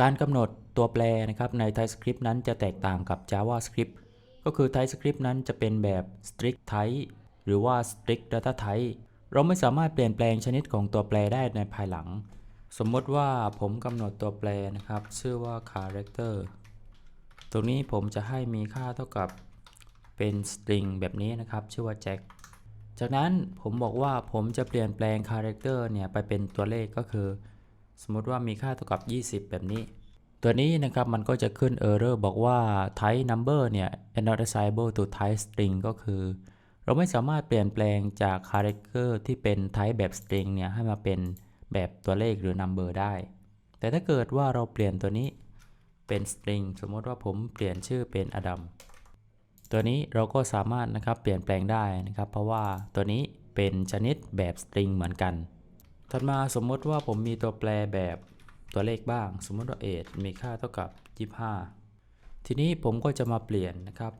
การกำหนดตัวแปรนะครับใน TypeScript นั้นจะแตกต่างกับ JavaScript ก็คือ TypeScript นั้นจะเป็นแบบ strict type หรือว่า strict data type เราไม่สามารถเปลี่ยนแปลงชนิดของตัวแปรได้ในภายหลัง สมมติว่าผมกำหนดตัวแปรนะครับ ชื่อว่า character ตรงนี้ผมจะให้มีค่าเท่ากับเป็น string แบบนี้นะครับ ชื่อว่า jack จากนั้นผมบอกว่าผมจะเปลี่ยนแปลง character เนี่ยไปเป็นตัวเลขก็คือ สมมติว่ามีค่าเท่ากับ 20 แบบนี้ ตัวนี้นะครับมันก็จะขึ้น error บอกว่า type number เนี่ย is not assignable to type string ก็คือ เราไม่สามารถเปลี่ยนแปลงจาก character ที่เป็น type แบบ string เนี่ยให้มาเป็นแบบตัวเลขหรือ number ได้ แต่ถ้าเกิดว่าเราเปลี่ยนตัวนี้เป็น string สมมติว่าผมเปลี่ยนชื่อเป็นอดัมตัวนี้เราก็สามารถนะครับเปลี่ยนแปลงได้นะครับ เพราะว่าตัวนี้เป็นชนิดแบบ string เหมือนกัน ถัดมาสมมติว่าผมมีตัวแปรแบบตัวเลขบ้าง สมมติว่า age มีค่าเท่ากับ 25 ทีนี้ผมก็จะมาเปลี่ยนนะครับ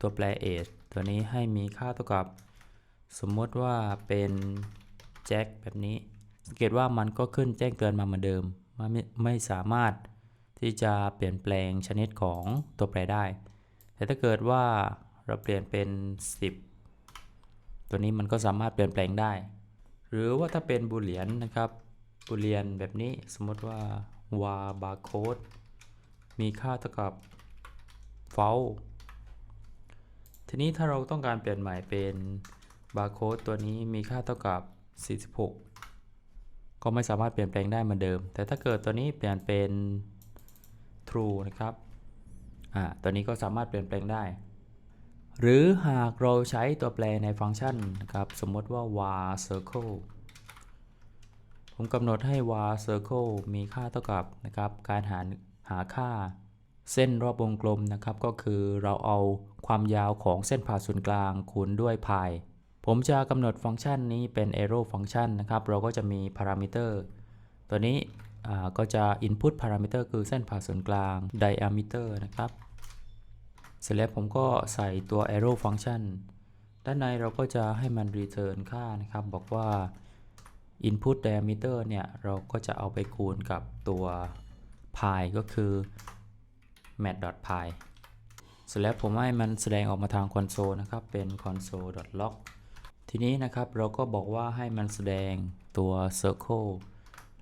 ตัวแปร age ตัวนี้ให้มีค่าเท่ากับ สมมติว่าเป็น jack แบบนี้ สังเกตว่ามันก็ขึ้นแจ้งเตือนมาเหมือนเดิมมันไม่ไม่สามารถที่จะเปลี่ยนแปลงชนิดของตัวแปรได้ แต่ถ้าเกิดว่าเราเปลี่ยนเป็น 10 ตัวนี้มันก็สามารถเปลี่ยนแปลงได้ หรือว่าถ้าเป็นบูเลียนนะครับ บูเลียนแบบนี้สมมติว่า var barcode มีค่าเท่ากับ false ทีนี้ถ้าเราต้องการเปลี่ยนใหม่เป็น barcode ตัวนี้มีค่าเท่ากับ 46 ก็ไม่สามารถเปลี่ยนแปลงได้เหมือนเดิม แต่ถ้าเกิดตัวนี้เปลี่ยนเป็น true นะครับ อ่า ตัวนี้ก็สามารถเปลี่ยนแปลงได้ หรือหากเราใช้ตัวแปรในฟังก์ชันนะครับ สมมติว่า var circle ผมกำหนดให้ var circle มีค่าเท่ากับนะครับ การหาหาค่าเส้นรอบวงกลมนะครับ ก็คือเราเอาความยาวของเส้นผ่าศูนย์กลางคูณด้วย pi ผมจะกำหนดฟังก์ชันนี้เป็น arrow function นะครับ เราก็จะมี parameter ตัวนี้ก็จะ input parameter คือเส้นผ่าศูนย์กลาง diameter นะครับ เสร็จแล้วผมก็ใส่ตัว arrow function ด้านในเราก็จะให้มัน return ค่านะครับ บอกว่า input diameter เนี่ยเราก็จะเอาไปคูณกับตัว pi ก็คือ mat.pi เสร็จแล้วผมให้มันแสดงออกมาทางคอนโซลนะครับ เป็น console.log ทีนี้นะครับเราก็บอกว่าให้มันแสดงตัว circle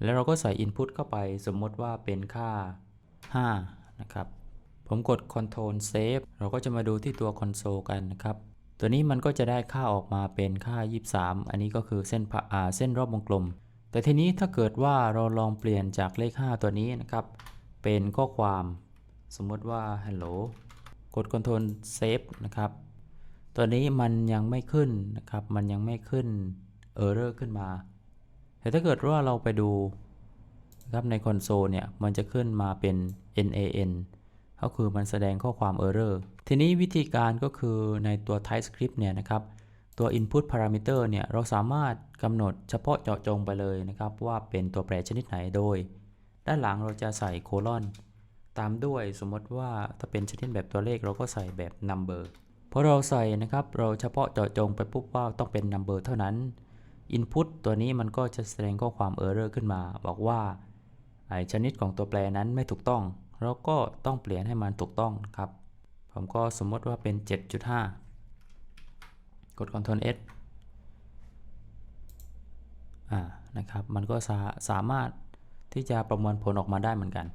แล้วเราก็ใส่ input เข้าไปสมมติว่าเป็นค่า 5 นะครับ ผมกด Ctrl Save เราก็จะมาดูที่ตัวคอนโซลกันนะครับ ตัวนี้มันก็จะได้ค่าออกมาเป็นค่า 23 อันนี้ก็คือเส้นผ่าเส้นรอบวงกลม แต่ทีนี้ถ้าเกิดว่าเราลองเปลี่ยนจากเลข 5 ตัวนี้นะครับ เป็นข้อความ สมมติว่า hello กด Ctrl Save นะครับ ตัวนี้มันยังไม่ขึ้นนะครับ มันยังไม่ขึ้น error ขึ้นมา แต่ถ้าเกิดว่าเราไปดูนะครับในคอนโซลเนี่ย มันจะขึ้นมาเป็น nan ก็คือมันแสดงข้อความ error ทีนี้วิธีการก็คือในตัว TypeScript เนี่ยนะครับตัว input parameter เนี่ยเราสามารถกำหนดเฉพาะเจาะจงไปเลยนะครับ ว่าเป็นตัวแปรชนิดไหนโดย ด้านหลังเราจะใส่โคลอนตามด้วยสมมติว่าถ้าเป็นชนิดแบบตัวเลขเราก็ใส่แบบ number พอเราใส่นะครับเราเฉพาะเจาะจงไปปุ๊บว่าต้องเป็น number เท่านั้น input ตัวนี้มันก็จะแสดงข้อความ error ขึ้นมา บอกว่าไอชนิดของตัวแปรนั้นไม่ถูกต้อง เราก็ต้องเปลี่ยนให้มันถูกต้องครับ ผมก็สมมติว่าเป็น 7.5 กด Ctrl S อ่านะครับ มันก็สาสามารถที่จะประมวลผลออกมาได้เหมือนกัน